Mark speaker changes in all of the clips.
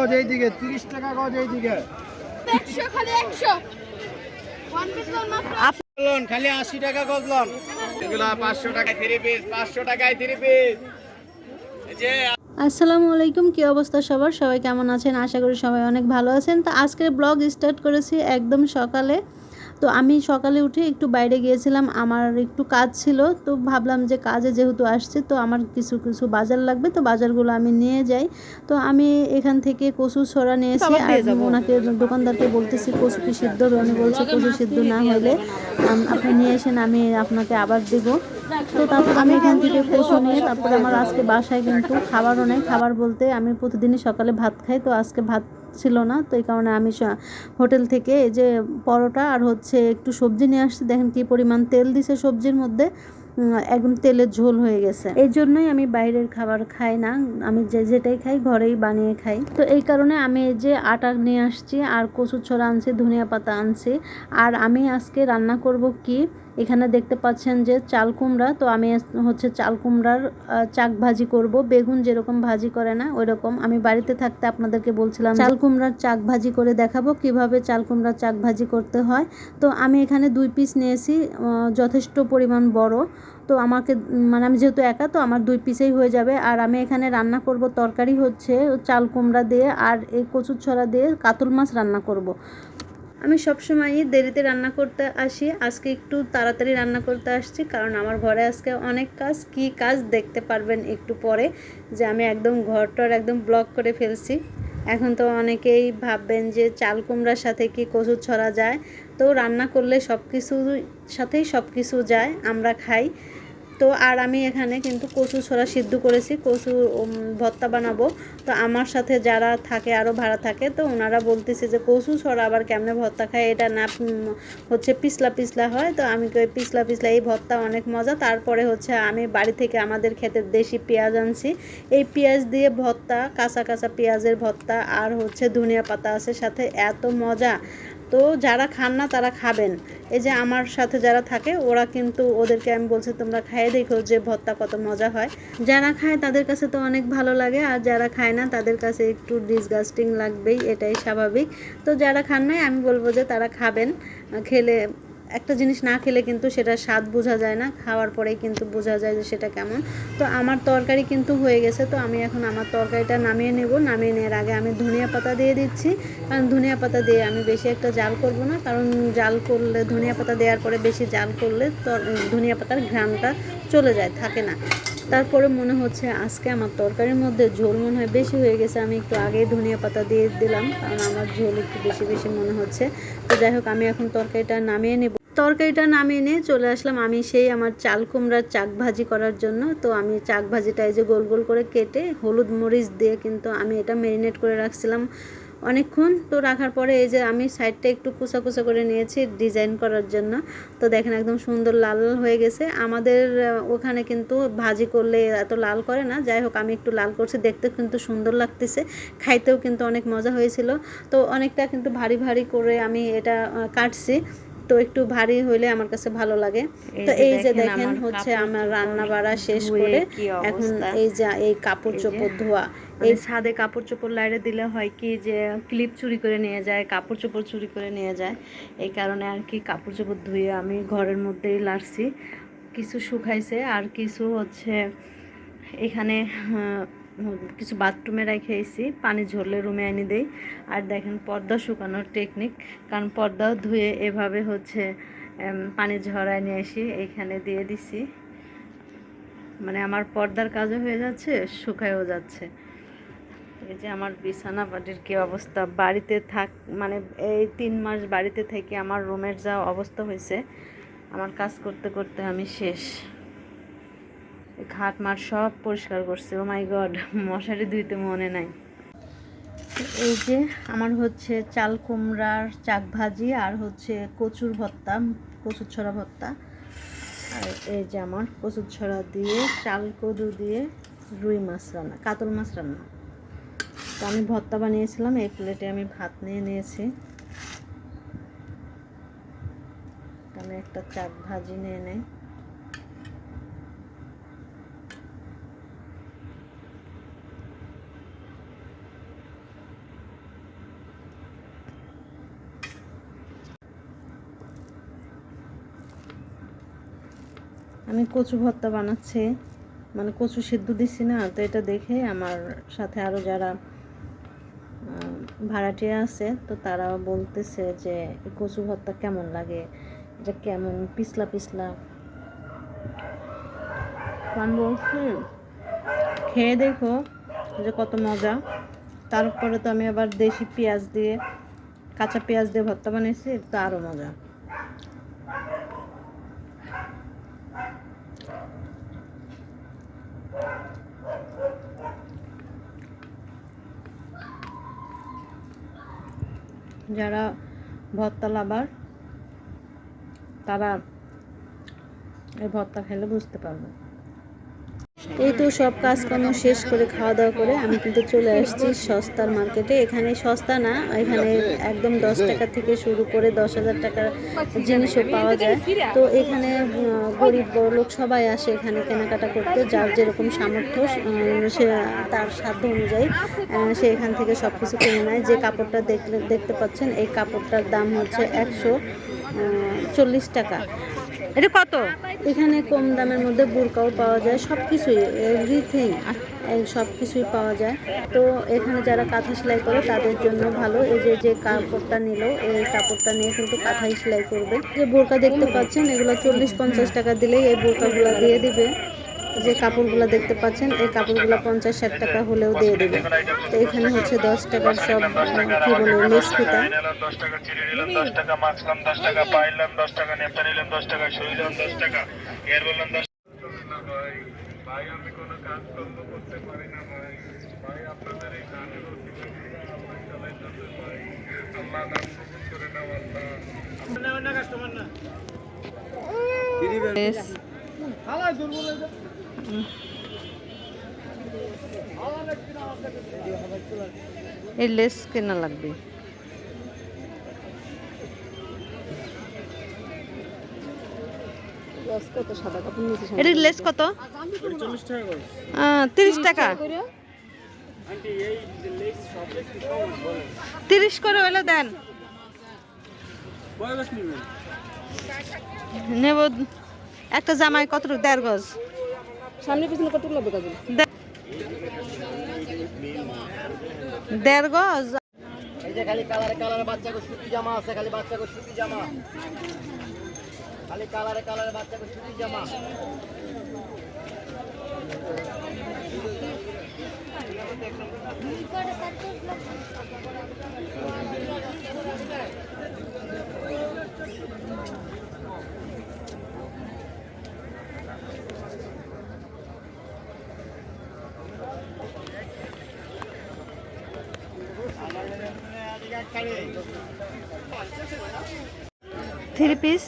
Speaker 1: গজ এইদিকে তিরিশ টাকা গজ এইদিকে।
Speaker 2: দিকে খালি
Speaker 1: আশি টাকা গজ লোন। এগুলা পাঁচশো টাকায় থ্রি পিস পাঁচশো টাকায় থ্রি পিস যে
Speaker 3: আসসালামু আলাইকুম কী অবস্থা সবার? সবাই কেমন আছেন? আশা করি সবাই অনেক ভালো আছেন। তো আজকের ব্লগ স্টার্ট করেছি একদম সকালে। তো আমি সকালে উঠে একটু বাইরে গিয়েছিলাম আমার একটু কাজ ছিল তো ভাবলাম যে কাজে যেহেতু আসছে তো আমার কিছু কিছু বাজার লাগবে তো বাজারগুলো আমি নিয়ে যাই। তো আমি এখান থেকে কচু ছড়া নিয়েছি আর ওনাকে দোকানদারকে বলতেছি কচু কি সিদ্ধ? হবে উনি বলছে কচু সিদ্ধ না হলে আপনি নিয়ে এসেন আমি আপনাকে আবার দেবো। তো তারপর আমি এখান থেকে কচু নিয়ে তারপরে আমার আজকে বাসায় কিন্তু খাবারও নেই। খাবার বলতে আমি প্রতিদিনই সকালে ভাত খাই তো আজকে ভাত ছিল না, তো এই কারণে আমি হোটেল থেকে এই যে পরোটা আর হচ্ছে একটু সবজি নিয়ে আসছি, দেখেন কি পরিমাণ তেল দিছে সবজির মধ্যে একদম তেলের ঝোল হয়ে গেছে। এই জন্যই আমি বাইরের খাবার খাই না, আমি যে যেটাই খাই ঘরেই বানিয়ে খাই। তো এই কারণে আমি এই যে আটা নিয়ে আসছি আর কচুর ছড়া আনছি, ধনিয়া পাতা আনছি। আর আমি আজকে রান্না করব কি এখানে দেখতে পাচ্ছেন যে চাল কুমড়া তো আমি হচ্ছে চাল কুমড়ার চাক ভাজি করব। বেগুন যেরকম ভাজি করে না ওই রকম আমি বাড়িতে থাকতে আপনাদেরকে বলছিলাম চাল কুমড়ার চাক ভাজি করে দেখাবো কীভাবে চাল কুমড়ার চাক ভাজি করতে হয়। তো আমি এখানে দুই পিস নিয়েছি যথেষ্ট পরিমাণ বড়। তো আমাকে মানে আমি যেহেতু একা তো আমার দুই পিসেই হয়ে যাবে। আর আমি এখানে রান্না করব তরকারি হচ্ছে চাল কুমড়া দিয়ে আর এই কচুর ছড়া দিয়ে কাতল মাছ রান্না করব। আমি সবসময়ই দেরিতে রান্না করতে আসি। আজকে একটু তাড়াতাড়ি রান্না করতে আসছি কারণ আমার ঘরে আজকে অনেক কাজ। কি কাজ দেখতে পারবেন একটু পরে যে আমি একদম ঘরটর একদম ব্লক করে ফেলছি। এখন তো অনেকেই ভাববেন যে চাল কুমড়ার সাথে কি কচু ছড়া যায়। তো রান্না করলে সব কিছুর সাথেই সব কিছু যায়, আমরা খাই। তো আর আমি এখানে কিন্তু কচু ছড়া সিদ্ধ করেছি, কচু ভর্তা বানাবো। তো আমার সাথে যারা থাকে আরও ভাড়া থাকে, তো ওনারা বলতেছে যে কচু ছড়া আবার কেমনে ভর্তা খায়, এটা না হচ্ছে পিছলা পিছলা হয়। তো আমি কই পিছলা পিছলা, এই ভর্তা অনেক মজা। তারপরে হচ্ছে আমি বাড়ি থেকে আমাদের ক্ষেতের দেশি পেঁয়াজ আনছি। এই পেঁয়াজ দিয়ে ভর্তা, কাঁচা কাঁচা পেঁয়াজের ভর্তা আর হচ্ছে ধনিয়া পাতা আছে সাথে। এত মজা! তো যারা খান না, তারা খাবেন। এই যে আমার সাথে যারা থাকে, ওরা কিন্তু ওদেরকে আমি বলছি, তোমরা খাইয়ে দেখো যে ভর্তা কত মজা হয়। যারা খায়, তাদের কাছে তো অনেক ভালো লাগে, আর যারা খায় না, তাদের কাছে একটু ডিসগাস্টিং লাগবেই, এটাই স্বাভাবিক। তো যারা খান নাই, আমি বলব যে তারা খাবেন, খেলে একটা জিনিস না খেলে কিন্তু সেটা স্বাদ বোঝা যায় না, খাওয়ার পরেই কিন্তু বোঝা যায় যে সেটা কেমন। তো আমার তরকারি কিন্তু হয়ে গেছে, তো আমি এখন আমার তরকারিটা নামিয়ে নেব। নামিয়ে নেওয়ার আগে আমি ধনিয়া পাতা দিয়ে দিচ্ছি। কারণ ধনিয়া পাতা দিয়ে আমি বেশি একটা জাল করব না, কারণ জাল করলে, ধনিয়া পাতা দেওয়ার পরে বেশি জাল করলে ধনিয়া পাতার ঘ্রাণটা চলে যায়, থাকে না। তারপরে মনে হচ্ছে আজকে আমার তরকারির মধ্যে ঝোল মনে হয় বেশি হয়ে গেছে, আমি একটু আগেই ধনিয়া পাতা দিয়ে দিলাম, কারণ আমার ঝোল একটু বেশি বেশি মনে হচ্ছে। তো যাই হোক, আমি এখন তরকারিটা নামিয়ে নেব। তরকারিটা নামিয়ে নিয়ে চলে আসলাম। আমি সেই আমার চাল কুমড়ার চাক ভাজি করার জন্য। তো আমি চাক ভাজিটা এই যে গোল গোল করে কেটে হলুদ মরিচ দিয়ে কিন্তু আমি এটা ম্যারিনেট করে রাখছিলাম অনেকক্ষণ। তো রাখার পরে এই যে আমি সাইডটা একটু কুচা কুচা করে নিয়েছি ডিজাইন করার জন্য। তো দেখেন একদম সুন্দর লাল লাল হয়ে গেছে। আমাদের ওখানে কিন্তু ভাজি করলে এত লাল করে না। যাই হোক, আমি একটু লাল করছি। দেখতে কিন্তু সুন্দর লাগতেছে। খাইতেও কিন্তু অনেক মজা হয়েছিল। তো অনেকটা কিন্তু ভারী ভারী করে আমি এটা কাটছি। তো একটু ভারী হইলে আমার কাছে ভালো লাগে। তো এই যে দেখেন হচ্ছে আমার রান্না বাড়া শেষ করে এখন এই যে এই কাপড় চোপড় ধোয়া। এই ছাদে কাপড় চোপড় লাইরে দিলে হয় কি যে ক্লিপ চুরি করে নিয়ে যায় কাপড় চোপড় চুরি করে নিয়ে যায়। এই কারণে আর কি কাপড় চোপড় ধুয়ে আমি ঘরের মধ্যেই লাড়ছি। কিছু শুকাইছে আর কিছু হচ্ছে এখানে আহ, কিছু বাথরুমে রেখে এসি পানি ঝরলে রুমে এনে দেই। আর দেখেন পর্দা শুকানোর টেকনিক কারণ পর্দাও ধুয়ে এভাবে হচ্ছে পানি ঝরায় নিয়ে এসি এইখানে দিয়ে দিছি। মানে আমার পর্দার কাজও হয়ে যাচ্ছে, শুকায়ও যাচ্ছে। এই যে আমার বিছানা বাড়ির কী অবস্থা? বাড়িতে থাক মানে এই তিন মাস বাড়িতে থেকে আমার রুমের যা অবস্থা হয়েছে আমার কাজ করতে করতে আমি শেষ। খাট মাঠ সব পরিষ্কার করছে। ও মাই গড মশারি ধুইতে মনে নাই। এই যে আমার হচ্ছে চাল কুমড়ার চাক ভাজি আর হচ্ছে কচুর ভর্তা, কচুর ছড়া ভর্তা। আর এই যে আমার কচুর ছড়া দিয়ে, চাল কদু দিয়ে রুই মাছ রান্না, কাতল মাছ রান্না। তো আমি ভর্তা বানিয়েছিলাম, এই প্লেটে আমি ভাত নিয়ে নিয়েছি। আমি একটা চাক ভাজি নিয়ে নেই। আমি কচু ভর্তা বানাচ্ছি। মানে কচু সিদ্ধ দিচ্ছি না, তো এটা দেখে আমার সাথে আরও যারা ভাড়াটিয়া আছে, তো তারা বলতেছে যে কচু ভর্তা কেমন লাগে? এটা কেমন? পিছলা পিছলা। কারণ বলছি, খেয়ে দেখো যে কত মজা। তারপরে তো আমি আবার দেশি পেঁয়াজ দিয়ে, কাঁচা পেঁয়াজ দিয়ে ভর্তা বানিয়েছি তো আরও মজা। যারা ভর্তা লাভার তারা এই ভর্তা খেলে বুঝতে পারবে। এই তো সব কাজকর্ম শেষ করে খাওয়া দাওয়া করে আমি কিন্তু চলে আসছি সস্তার মার্কেটে। এখানে সস্তা না, এখানে একদম দশ টাকা থেকে শুরু করে দশ হাজার টাকার জিনিসও পাওয়া যায়। তো এখানে গরিব লোক সবাই আসে এখানে কেনাকাটা করতে, যার যেরকম সামর্থ্য সে তার সাধ্য অনুযায়ী সে এখান থেকে সব কিছু কিনে নেয়। যে কাপড়টা দেখলে, দেখতে পাচ্ছেন, এই কাপড়টার দাম হচ্ছে একশো চল্লিশ টাকা। এটা কত? এখানে কম দামের মধ্যে বুরকাও পাওয়া যায় সব কিছুই এভরিথিং সব কিছুই পাওয়া যায়। তো এখানে যারা কাঁথা সেলাই করে, তাদের জন্য ভালো। এই যে যে কাপড়টা নিল, এই কাপড়টা নিয়ে কিন্তু কাঁথাই সেলাই করবে। যে বোরকা দেখতে পাচ্ছেন, এগুলো চল্লিশ পঞ্চাশ টাকা দিলেই এই বোরকাগুলো দিয়ে দিবে। যে কাপড়গুলো দেখতে পাচ্ছেন এই কাপড়গুলো পঞ্চাশ ষাট টাকা হলেও দিয়ে দেবে। তো এখানে হচ্ছে দশ টাকার সব আহ, কি বলে লেস ফিতা।
Speaker 4: নিলাম দশ টাকা চিড়ে নিলাম দশ টাকা মাছলাম দশ টাকা পাইলাম দশ টাকা নেপটা দশ টাকা সইলাম দশ টাকা এর দশ না এই
Speaker 3: লেস কেনা লাগবে। লেস কত? তিরিশ টাকা। তিরিশ করে হলে দেন। একটা জামাই কত দেড় গজ।
Speaker 2: সামনে পিছনে কত লাগবে কাজে
Speaker 3: দেড় গজ?
Speaker 1: এই যে খালি কালারে কালারে বাচ্চা কো সুতি জামা আছে খালি বাচ্চা কো সুতি জামা। খালি কালারে কালারে বাচ্চা কো সুতি জামা।
Speaker 3: Three piece?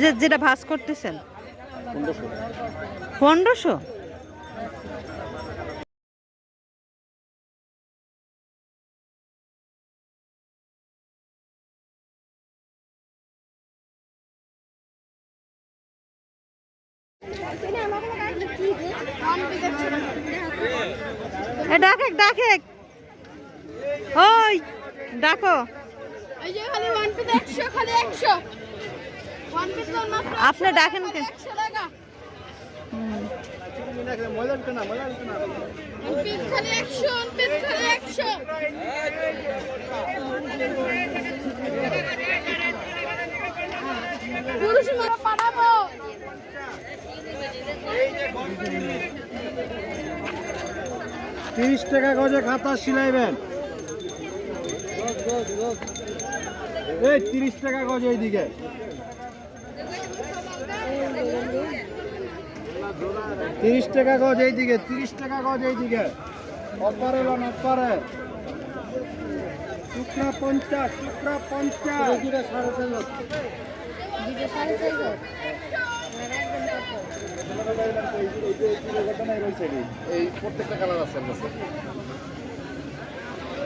Speaker 3: যে যেটা ভাস করতেছেন। পনেরোশো? ডাকে ডাকে ওই! ডাকো। আপনি ডাকেন
Speaker 2: পুরুষ মারা পাঠাবো।
Speaker 1: তিরিশ টাকা গজে খাতা সিলাইবেন। এই তিরিশ টাকা গজ এইদিকে। তিরিশ টাকা গজ এইদিকে তিরিশ টাকা গজ এইদিকে। অপারে লন অপারে। টুকরা পঞ্চাশ টুকরা পঞ্চাশ। এই প্রত্যেকটা কালার আছে আমার কাছে মাথাটা নিব তো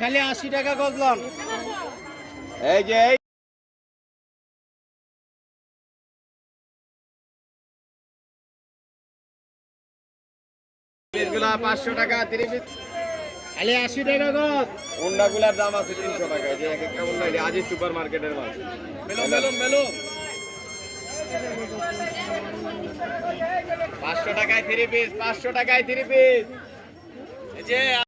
Speaker 1: খালি আশি টাকা গজলন। এই যে পিসগুলা পাঁচশো টাকা তিরিশ খালি আশি টাকা গজ।
Speaker 5: উন্ডাগুলার দাম আছে তিনশো টাকা যে এক একটা উন্ডা এটা আজি সুপার মার্কেটের মাল।
Speaker 1: মেলো মেলো মেলো পাঁচশো টাকায় থ্রি পিস পাঁচশো টাকায় থ্রি পিস। যে